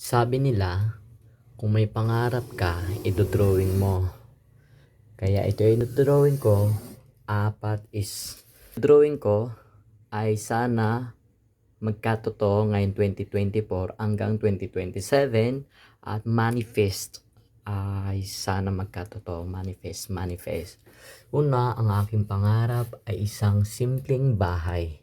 Sabi nila, kung may pangarap ka, idodrawing mo. Kaya ito yung drawing ko, apat is, drawing ko ay sana magkatotoo ngayon 2024 hanggang 2027 at manifest ay sana magkatotoo manifest manifest. Una ang aking pangarap ay isang simpleng bahay.